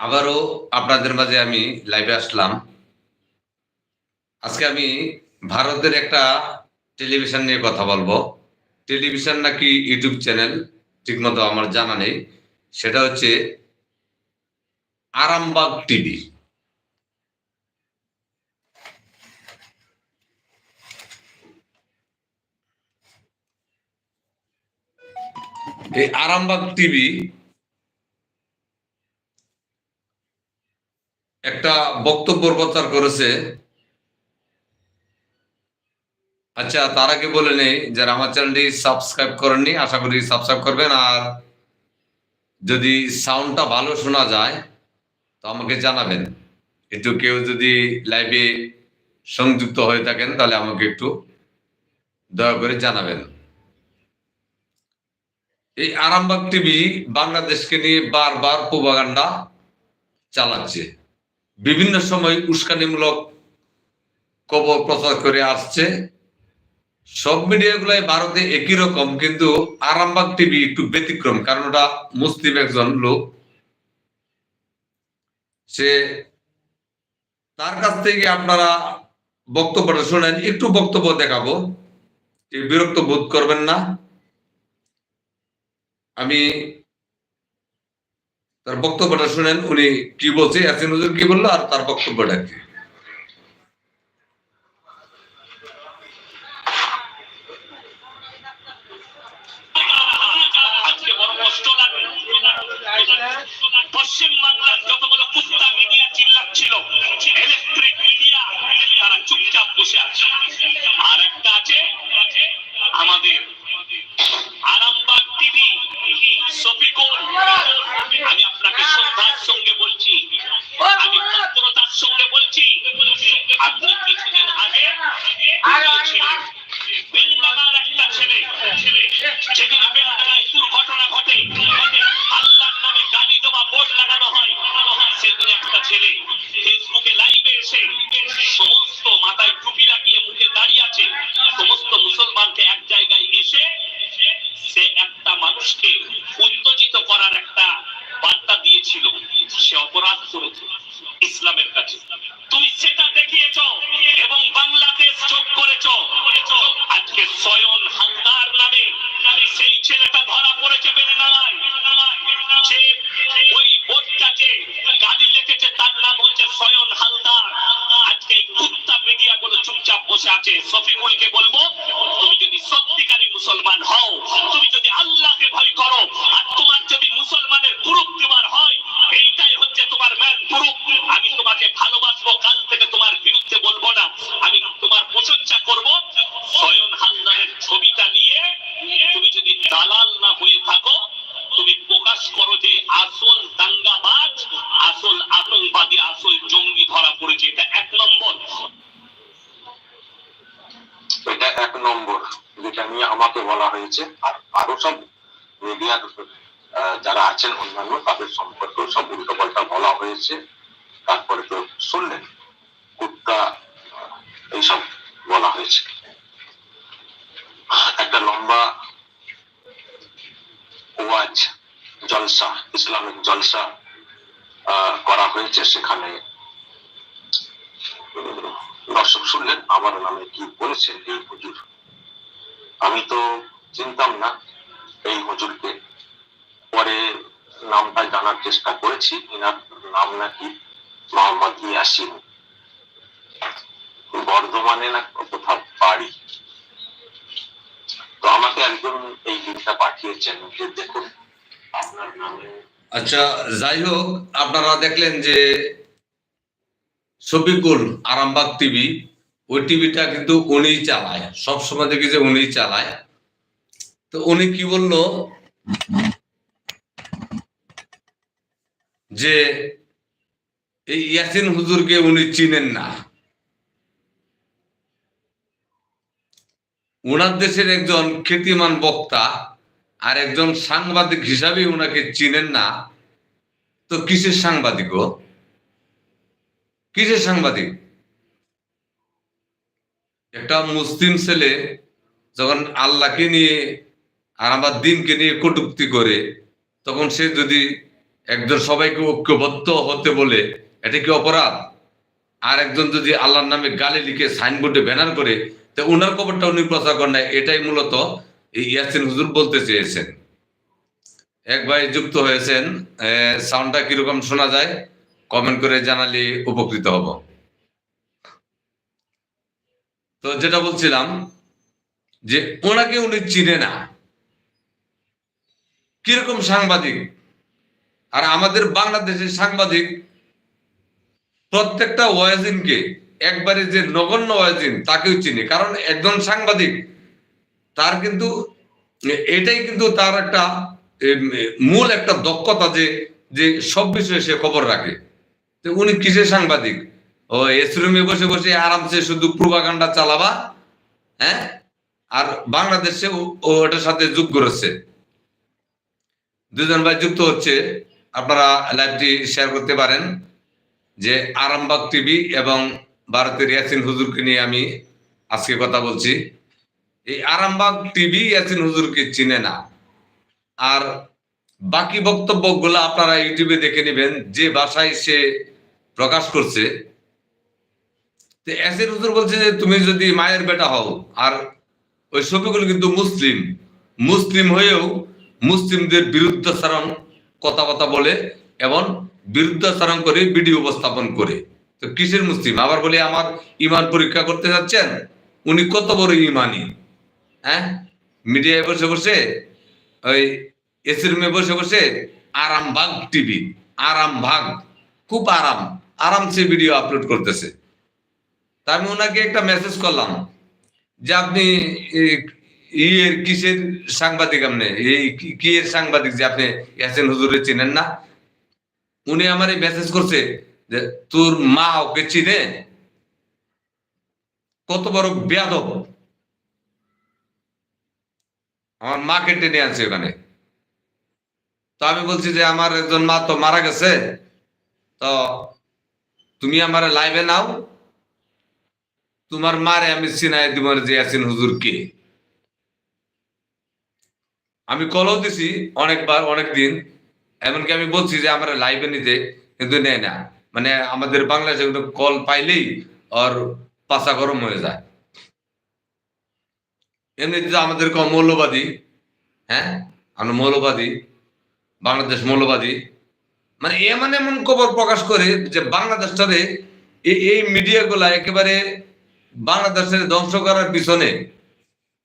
আবারও আপনাদের মাঝে আমি লাইভে আসলাম। আজকে আমি ভারতের একটা টেলিভিশন নিয়ে কথা বলব। টেলিভিশন নাকি ইউটিউব চ্যানেল ঠিকমতো আমার জানা নেই। সেটা হচ্ছে আরামবাগ টিভি এই আরামবাগ টিভি একটা বক্তব্য প্রচার করেছে। আচ্ছা তার আগে বলে নেই, যারা আমার চ্যানেলটি সাবস্ক্রাইব করেননি, আশা করি সাবস্ক্রাইব করবেন। আর যদি সাউন্ডটা ভালো শোনা যায়, তো আমাকে জানাবেন। একটু কেউ যদি লাইভে সংযুক্ত হয়ে থাকেন, তাহলে আমাকে একটু দয়া করে জানাবেন। এই আরামবাগ টিভি বাংলাদেশকে নিয়ে বারবার প্রোপাগান্ডা চালাচ্ছে। বিভিন্ন সময় উস্কানিমূলক খবর প্রচার করে আসছে। সব মিডিয়াগুলাই ভারতে একই রকম, কিন্তু আরামবাগ টিভি একটু ব্যতিক্রম, কারণ ওটা মুসলিম একজন লোক। সে তার কাছ থেকে আপনারা বক্তব্যটা শোনেন, একটু বক্তব্য দেখাবো। বিরক্ত বোধ করবেন না। আমি তার বক্তব্যটা শুনেন উনি কি বলছে? কি বলল আর তার বক্তব্যটা কি? বসে আছে। শফিকুলকে বলব নম্বর যেটা নিয়ে আমাকে বলা হয়েছে, আর আরও সব মিডিয়ার যারা আছেন অন্যান্য, তাদের সম্পর্কেও সব উল্টো পাল্টা বলা হয়েছে। তারপরে তো শুনলেন, কুত্তা এইসব বলা হয়েছে। একটা লম্বা ওয়াজ, জলসা, ইসলামিক জলসা করা হয়েছে সেখানে। দর্শক শুনলেন, আমার নামে কি বলেছেন এই হুজুর? আমি তো চিনতাম না এই হুজুরকে। পরে নামটা জানার চেষ্টা করেছি এনার নাম নাকি মোহাম্মদ ইয়াসিন। বর্ধমানে না কোথাও বাড়ি। তো আমাকে একজন এই লিঙ্কটা পাঠিয়েছেন, যে দেখুন, আপনার নামে। আচ্ছা যাই হোক, আপনারা দেখলেন যে শফিকুল আরামবাগ টিভি ওই টিভিটা কিন্তু উনি চালায়। সব সময় দেখি যে উনি চালায়। তো উনি কি বলল? যে এই ইয়াসিন হুজুরকে উনি চিনেন না। উনার দেশের একজন খ্যাতিমান বক্তা আর একজন সাংবাদিক হিসাবে উনাকে চিনেন না। তো কিসের সাংবাদিক কিসের সাংবাদিক? একটা মুসলিম ছেলে যখন আল্লাহকে নিয়ে আর আমার দিনকে নিয়ে কটুক্তি করে, তখন সে যদি একজন সবাইকে ঐক্যবদ্ধ হতে বলে, এটা কি অপরাধ? আর একজন যদি আল্লাহর নামে গালি লিখে সাইনবোর্ডে ব্যানার করে, তো ওনার কবরটা উনি প্রচার করেন না এটাই মূলত এই ইয়াসিন হুজুর বলতে চেয়েছেন। এক ভাই যুক্ত হয়েছেন সাউন্ডটা কীরকম শোনা যায়? কমেন্ট করে জানালে উপকৃত হব। তো যেটা বলছিলাম যে ওনাকে উনি চিনে না। কীরকম সাংবাদিক? আর আমাদের বাংলাদেশের সাংবাদিক প্রত্যেকটা ওয়াজিনকে, একবারে যে নগণ্য ওয়াজিন, তাকেও চিনি। কারণ একজন সাংবাদিক, তার কিন্তু, এটাই কিন্তু তার একটা মূল একটা দক্ষতা যে যে সব বিষয়ে সে খবর রাখে। তো উনি কিসের সাংবাদিক? ও এসরুমে বসে বসে আরামসে শুধু প্রভাকাণ্ডা চালাবা হ্যাঁ? আর বাংলাদেশে ও- ওটার সাথে যোগ করেছে। দুজন ভাই যুক্ত হচ্ছে। আপনারা লাইভটি শেয়ার করতে পারেন যে আরামবাগ টিভি এবং ভারতের ইয়াসিন হুজুরকে নিয়ে আমি আজকে কথা বলছি। এই আরামবাগ টিভি ইয়াসিন হুজুরকে চিনে না। আর বাকি বক্তব্যগুলো আপনারা ইউটিউবে দেখে নেবেন, যে ভাষায় সে প্রকাশ করছে। ইয়াসিন হুজুর বলছে যে তুমি যদি মায়ের বেটা হও, আর ওই ছবিগুলো কিন্তু মুসলিম। মুসলিম হয়েও মুসলিমদের বিরুদ্ধাচরণ কথাবার্তা বলে এবং বিরুদ্ধাচরণ করে ভিডিও উপস্থাপন করে। তো কিসের মুসলিম? আবার বলে, আমার ইমান পরীক্ষা করতে যাচ্ছেন? উনি কত বড় ইমানি? হ্যাঁ? মিডিয়ায় বসে বসে, ওই এসি রুমে বসে বসে আরামবাগ টিভি, আরামবাগ, খুব আরাম। আরামসে ভিডিও আপলোড করতেছে। আমি ওনাকে একটা মেসেজ করলাম যে আপনি ইয়ের কিসের সাংবাদিক আপনি? এই কি- এর সাংবাদিক যে আপনি ইয়াসিন হুজুরে চিনেন না? উনি আমারে মেসেজ করছে যে, তোর মা ওকে চিনে? কত বড় বেয়াদব। আমার মা মাকে টেনে আনছে ওখানে। তো আমি বলছি যে, আমার একজন মা তো মারা গেছে। তো তুমি আমার লাইভে নাও। তোমার মারে আমি চিনাই দিব যে ইয়াসিন হুজুর কে? আমি কলও দিছি অনেকবার অনেক দিন এমনকি আমি বলছি যে আমরা লাইভে নিতে কিন্তু নেয় না। মানে আমাদের বাংলাদেশে কিন্তু কল পাইলেই আর পাশা গরম হয়ে যায়। এমনিতে আমাদের কম মৌলবাদী হ্যাঁ? আমরা মৌলবাদী, বাংলাদেশ মৌলবাদী। মানে এমন এমন খবর প্রকাশ করে যে বাংলাদেশটারে এই- এই মিডিয়াগুলা একেবারে বাংলাদেশের ধ্বংস করার পিছনে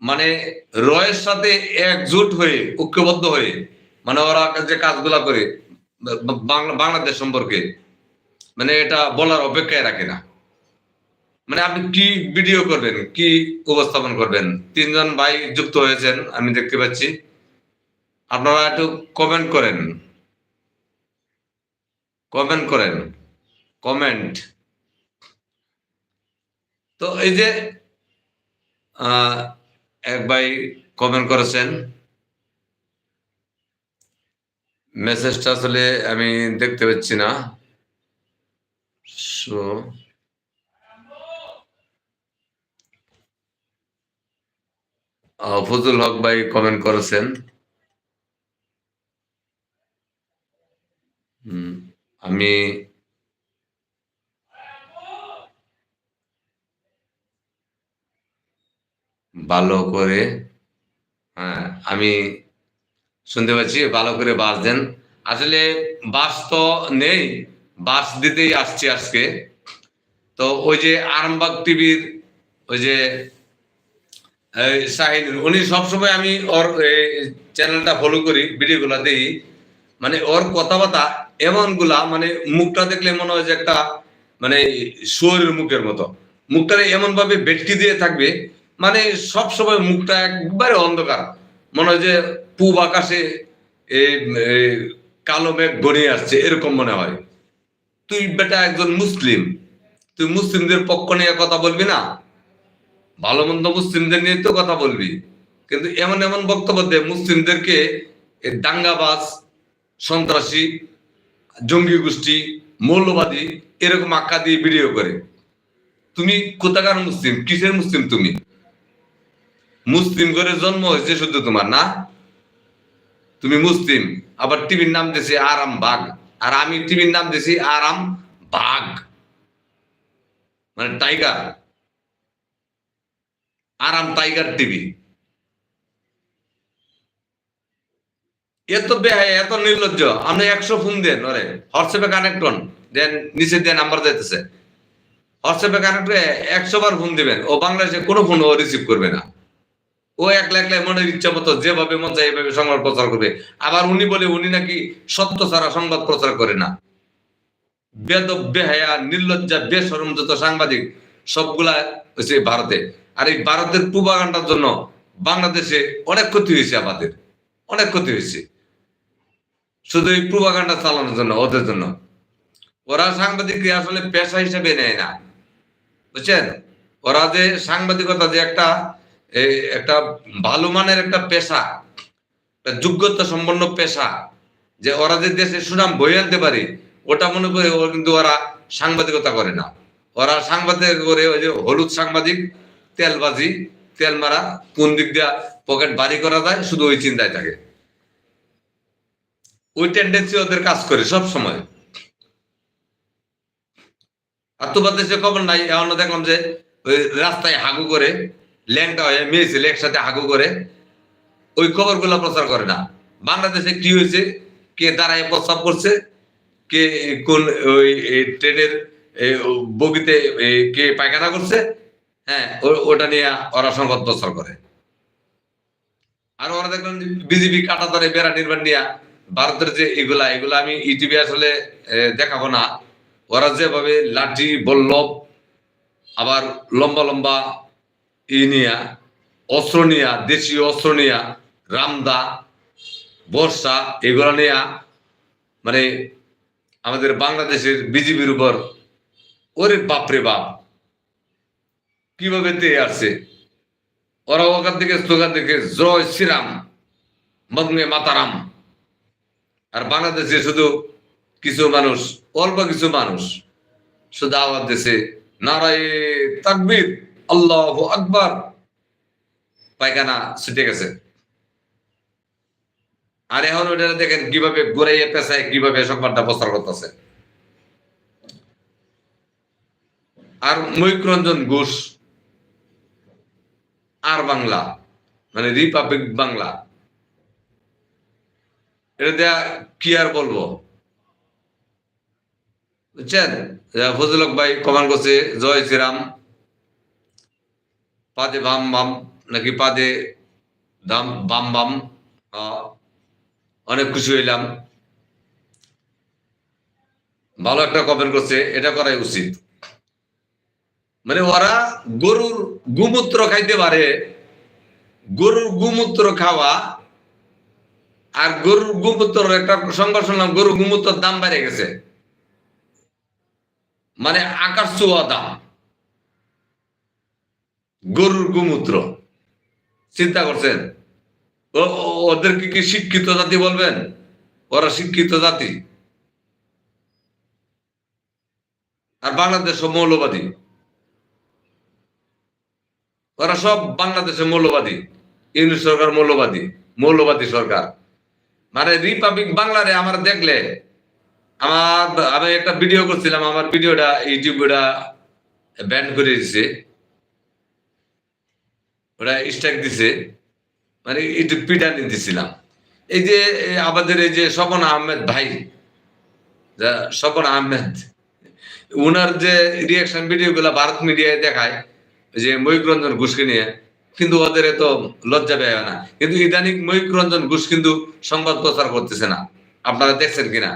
মানে রয়ের সাথে একজোট হয়ে, ঐক্যবদ্ধ হয়ে মানে ওরা যে কাজগুলা করে, বাংলা- বাংলাদেশ সম্পর্কে মানে এটা বলার অপেক্ষায় রাখে না। মানে আপনি কি ভিডিও করবেন, কি উপস্থাপন করবেন? তিনজন ভাই যুক্ত হয়েছেন, আমি দেখতে পাচ্ছি। আপনারা একটু কমেন্ট করেন। কমেন্ট করেন। কমেন্ট তো এই যে এক ভাই কমেন্ট করেছেন মেসেজটা আসলে আমি দেখতে পাচ্ছি না। আহ, ফজল হক ভাই কমেন্ট করেছেন। আমি ভালো করে হ্যাঁ আমি শুনতে পাচ্ছি, ভালো করে বাস দেন। আসলে বাস তো নেই, বাস দিতেই আসছে আজকে। তো ওই যে আরামবাগ টিভির ওই যে শাহিন, উনি সবসময় আমি ওর চ্যানেলটা ফলো করি, ভিডিওগুলা দেখি মানে ওর কথাবার্তা এমনগুলা মানে মুখটা দেখলে মনে হয় যে একটা মানে শুয়োরের মুখের মতো। মুখটা এমন ভাবে ভেটকি দিয়ে থাকবে মানে সব সময় মুখটা একবারে অন্ধকার। মনে হয় যে পূব আকাশে কালো মেঘ গড়িয়ে আসছে, এরকম মনে হয়। তুই বেটা একজন মুসলিম, তুই মুসলিমদের পক্ষ নিয়ে কথা বলবি না? ভালো মন্দ মুসলিমদের নিয়ে তো কথা বলবি। কিন্তু এমন এমন বক্তব্য দে, মুসলিমদেরকে দাঙ্গাবাজ, সন্ত্রাসী, জঙ্গি গোষ্ঠী, মৌলবাদী এরকম আখ্যা দিয়ে ভিডিও করে। তুমি কোথাকার মুসলিম? কিসের মুসলিম তুমি? মুসলিম করে জন্ম হয়েছে শুধু তোমার, না? তুমি মুসলিম, আবার টিভির নাম দিয়েছে আরাম বাগ, আর আমি টিভির নাম দিয়েছি আরাম বাঘ মানে টাইগার, আরাম টাইগার টিভি। এত বেহায়, এত নির্লজ্জ, আপনি একশো ফোন দেন, ওরে, হোয়াটসঅ্যাপে কানেক্ট হন, দেন নিচে দিয়ে নাম্বার দিতেছে হোয়াটসঅ্যাপে কানেক্ট হয়ে একশো বার ফোন দিবেন, ও বাংলাদেশে কোনো ফোন ও রিসিভ করবে না। ও একলা একলা মনের ইচ্ছা মতো যেভাবে মন চায় এভাবে সংবাদ প্রচার করবে। আবার উনি বলে, উনি নাকি সত্য ছাড়া সংবাদ প্রচার করে না। বেদ বেহায়া, নির্লজ্জা বেসরম যত সাংবাদিক, সবগুলা হচ্ছে ভারতে। আর এই ভারতের পূবাগান্ডার জন্য বাংলাদেশে অনেক ক্ষতি হয়েছে আমাদের। অনেক ক্ষতি হয়েছে শুধু এই পূবাগান্ডা চালানোর জন্য, ওদের জন্য। ওরা সাংবাদিককে আসলে পেশা হিসেবে নেয় না। বুঝছেন? ওরা যে সাংবাদিকতা যে একটা একটা ভালো মানের একটা পেশা যোগ্যতা সম্পন্ন পেশা, যে ওরা যে দেশে সুনাম বই আনতে পারে, ওটা মনে করে ও কিন্তু ওরা সাংবাদিকতা করে না। ওরা সাংবাদিক করে ওই যে হলুদ সাংবাদিক, তেলবাজি তেল মারা কোন দিক দিয়ে পকেট বাড়ি করা যায়, শুধু ওই চিন্তায় থাকে। ওই টেন্ডেন্সি ওদের কাজ করে সব সময় তোমার দেশে খবর নাই এমন দেখলাম যে ওই রাস্তায় হাগু করে ল্যাংটা হয়ে মেয়ে ছেলে একসাথে হাগু করে। ওই খবরগুলো প্রচার করে না। বাংলাদেশে কি হয়েছে? কে দাঁড়ায় প্রস্তাব করছে? কে কোন ওই ট্রেনের বগিতে কে পায়খানা করছে? হ্যাঁ ওটা নিয়ে ওরা সংবাদ প্রচার করে। আর ওরা দেখলাম বিজেপি কাটা ধরে বেড়া নির্মাণ নিয়ে ভারতের যে এগুলা এগুলা আমি ইউটিউবে আসলে দেখাবো না। ওরা যেভাবে লাঠি বল্লভ আবার লম্বা লম্বা ই নিয়া, অস্ত্র নিয়া দেশীয় অস্ত্র নিয়া, রামদা, বর্ষা, এগুলো নিয়া মানে আমাদের বাংলাদেশের বিজেপির উপর ওরে বাপরে বাপ, কীভাবে তে আসছে? ওরা ওখান থেকে স্লোগান থেকে জয় শ্রীরাম, মগ্নে মাতারাম। আর বাংলাদেশে শুধু কিছু মানুষ, অল্প কিছু মানুষ, শুধু আওয়াজ দিছে, নারায় তাকবীর। আল্লাহ আকবার। পায়খানা ছুটে গেছে। আর এখন ওটা দেখেন কীভাবে ঘুরাইয়ে পেশায় কীভাবে সংবাদটা প্রচার করতেছে। আর মৈক্রঞ্জন ঘোষ, আর বাংলা মানে রিপাবলিক বাংলা। এটা দেয়া কি আর বলব? বুঝছেন? ফজলক ভাই কমান করছে, জয় শ্রীরাম। পাদে বাম বাম নাকি পাদে দাম বাম বাম অনেক খুশি হইলাম ভালো একটা কমেন্ট করছে এটা করাই উচিত মানে ওরা গরুর গুমূত্র খাইতে পারে গরুর গুমূত্র খাওয়া আর গরুর গুমূত্র একটা সংবাদ শুনলাম গরুর গুমূত্রের দাম বেড়ে গেছে মানে আকাশ ছোঁয়া দাম গরুর গুমূত্র। চিন্তা করছেন? ওদেরকে কি শিক্ষিত জাতি বলবেন? ওরা শিক্ষিত জাতি। আর বাংলাদেশ মৌলবাদী। ওরা সব বাংলাদেশে মৌলবাদী। ইংলিশ সরকার মৌলবাদী মৌলবাদী সরকার। মানে রিপাবলিক বাংলারে আমার দেখলে, আমার, আমি একটা ভিডিও করছিলাম, আমার ভিডিওটা ইউটিউব ওটা ব্যান করে দিছে। ওরা স্ট্রাইক দিছে। মানে একটু পিটানি দিছিলাম এই যে আমাদের এই যে স্বপন আহমেদ ভাই, যা স্বপন আহমেদ, উনার যে রিয়াকশন ভিডিও গুলা ভারত মিডিয়ায় দেখায় যে ময়ূক রঞ্জন ঘোষকে নিয়ে, কিন্তু ওদের এত লজ্জা পায় না। কিন্তু ইদানিং ময়ূক রঞ্জন ঘোষ কিন্তু সংবাদ প্রচার করতেছে না। আপনারা দেখছেন কিনা?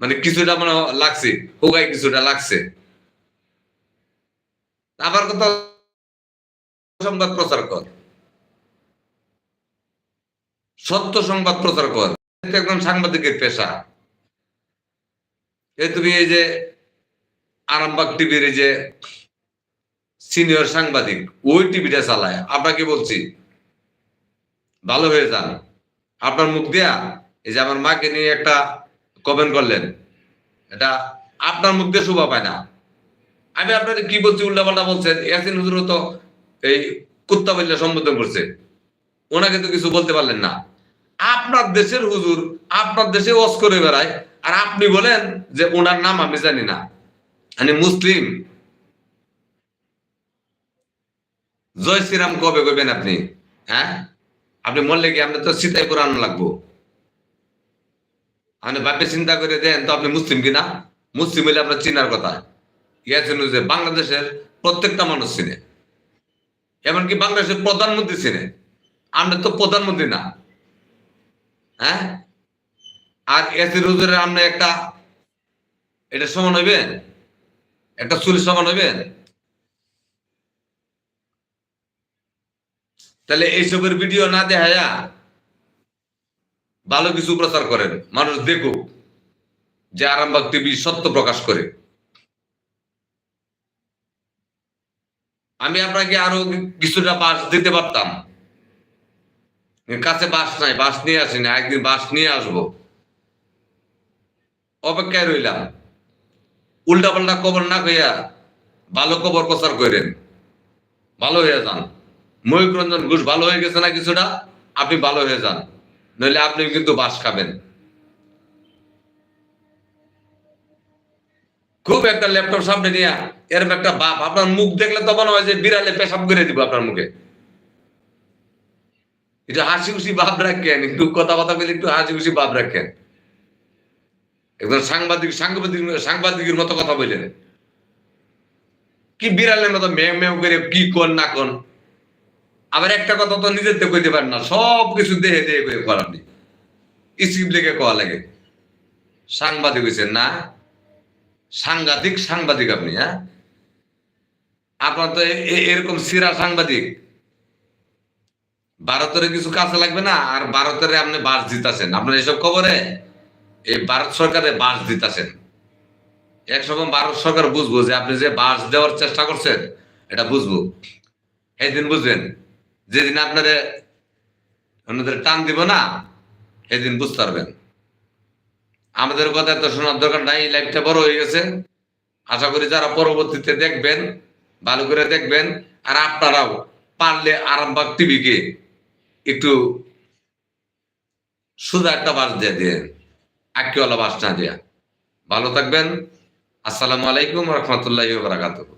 মানে কিছুটা মানে লাগছে হোগাই কিছুটা লাগছে। আমার কথা সংবাদ প্রচার কর। সত্য সংবাদ প্রচার কর। একদম সাংবাদিকের পেশা। এই তুমি এই যে আরামবাগ টিভির যে সিনিয়র সাংবাদিক, ওই টিভিটা চালায়। আপনাকে বলছি? ভালো হয়ে যান। আপনার মুখ দিয়া এই যে আমার মাকে নিয়ে একটা কমেন্ট করলেন, এটা আপনার মুখ দিয়ে শোভা পায় না। আমি আপনাদের কি বলছি, উল্টাপাল্টা বলছেন? ইয়াসিন হুজুর তো এই কুত্তা বললে সম্বোধন করছে। ওনাকে তো কিছু বলতে পারলেন না। আপনার দেশের হুজুর, আপনার দেশে ওয়াজ করে বেড়ায়, আর আপনি বলেন যে ওনার নাম আমি জানি না। মানে মুসলিম। জয় শ্রীরাম কবে কইবেন আপনি? হ্যাঁ? আপনি মরলে কি আপনি তো সীতাই পুরাণ লাগবো? আপনি ভাবে চিন্তা করে দেন, তো আপনি মুসলিম কিনা? মুসলিম হইলে আপনার চিনার কথা। ইয়াছেন যে বাংলাদেশের প্রত্যেকটা মানুষ চিনে। এমনকি বাংলাদেশের প্রধানমন্ত্রী চিনে আমরা তো প্রধানমন্ত্রী না। হ্যাঁ? আর এসি রোজের আপনি একটা, এটা সমান হইবে? একটা চুল সমান হইবে? তাহলে এইসবের ভিডিও না দেখায়া ভালো কিছু প্রচার করেন। মানুষ দেখুক যে আরামবাগ টিভি সত্য প্রকাশ করে। আমি আপনাকে আরও কিছুটা বাস দিতে পারতাম। কাছে বাস নাই, বাস নিয়ে আসি না, একদিন বাস নিয়ে আসব। অপেক্ষায় রইলাম। উল্টা পাল্টা খবর না কইয়া ভালো কবর প্রচার করেন ভালো হয়ে যান। ময়ূক রঞ্জন ঘোষ ভালো হয়ে গেছে না কিছুটা? আপনি ভালো হয়ে যান। নইলে আপনি কিন্তু বাস খাবেন। খুব একটা ল্যাপটপ সামনে নিয়ে এরকম একটা বাপ। আপনার মুখ দেখলে তো মনে হয় যে বিড়ালে পেশাব করে দিব আপনার মুখে। একটু হাসি খুশি ভাব রাখেন, একটু কথা কথা বলে একটু হাসি খুশি ভাব রাখেন। একদম সাংবাদিক সাংবাদিক, সাংবাদিকের মতো কথা বললেন। কি বিড়ালের মতো মেও মেও করে কি কোন না কোন। আবার একটা কথা তো নিজের তো কইতে পারেন না সব কিছু দেহে দেহে করে করার নেই স্ক্রিপ্ট লেগে কোয়া লাগে। সাংবাদিক হয়েছে না সাংঘাতিক সাংবাদিক আপনি হ্যাঁ? আপনার তো এরকম সিরা সাংবাদিক। ভারতের কিছু কাছে লাগবে না, আর ভারতের আপনি বাস দিতেছেন। আপনার এসব খবরে? এই ভারত সরকারে বাস দিতেছেন। এক সময় ভারত সরকার বুঝব যে আপনি যে বাস দেওয়ার চেষ্টা করছেন, এটা বুঝব। সেদিন বুঝবেন, যেদিন আপনাদের অন্যদের টান দিব না, সেদিন বুঝতে পারবেন। আমাদের কথা তো শোনার দরকার নাই লাইফটা বড় হয়ে গেছে। আশা করি যারা পরবর্তীতে দেখবেন, ভালো করে দেখবেন, আর আপনারাও পারলে আরামবাগ টিভিকে একটু শুধু একটা বাস দিয়ে দিয়ে আকিওয়ালা বাস না দেয়া। ভালো থাকবেন। আসসালামু আলাইকুম রহমতুল্লাহ বারাকাতুহ।